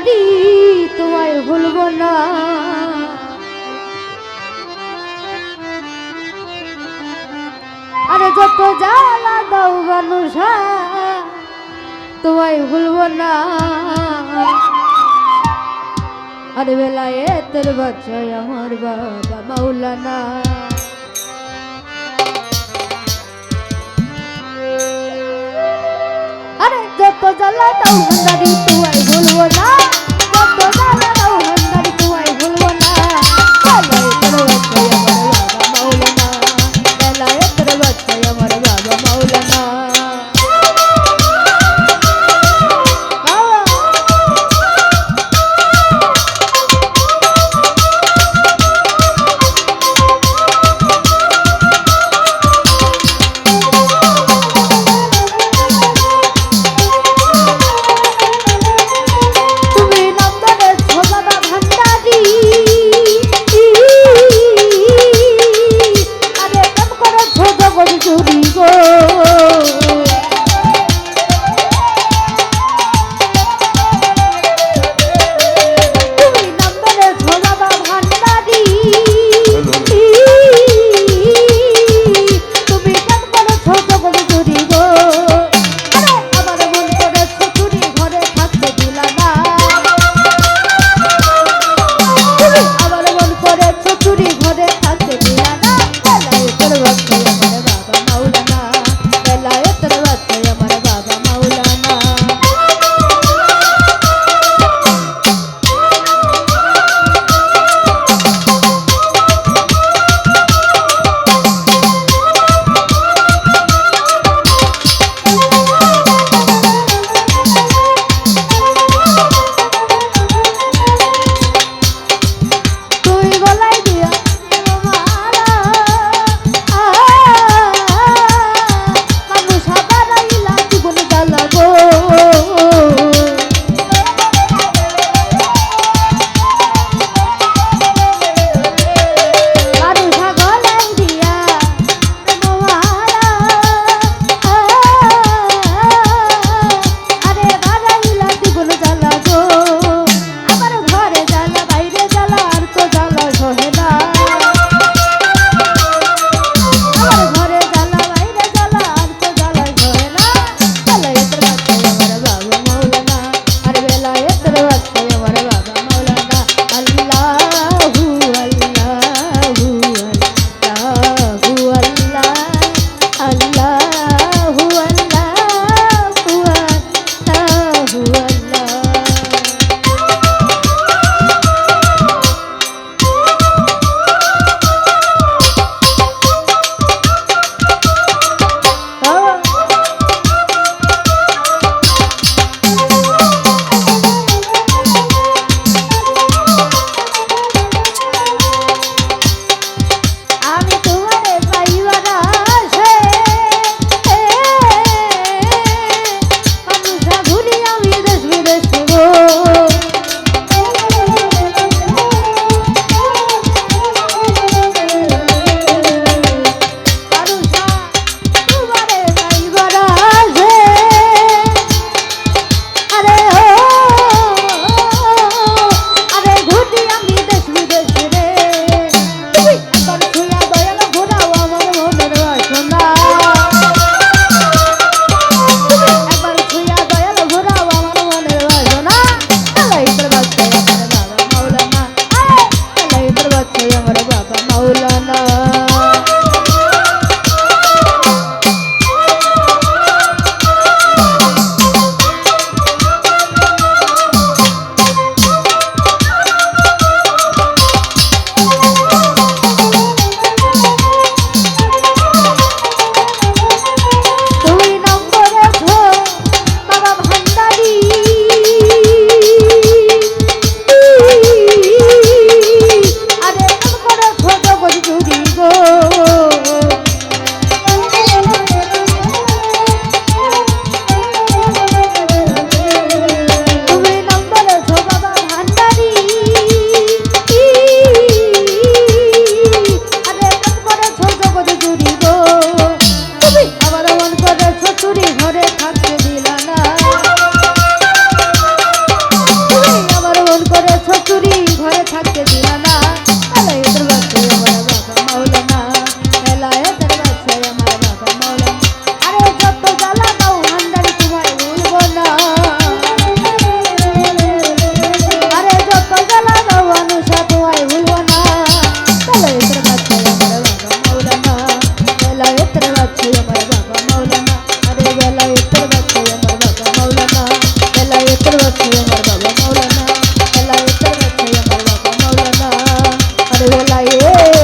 ভান্ডারি তোমায় ভুলবো না। আরে যত জ্বালা দাও মানুষ, তোমায় ভুলবো না। আরে বেলায় তোর বাচ্চায় আমার বাবা মাওলানা। আরে যত জ্বালা দাও ভান্ডারি তোমায় amor. ভোলাইয়ে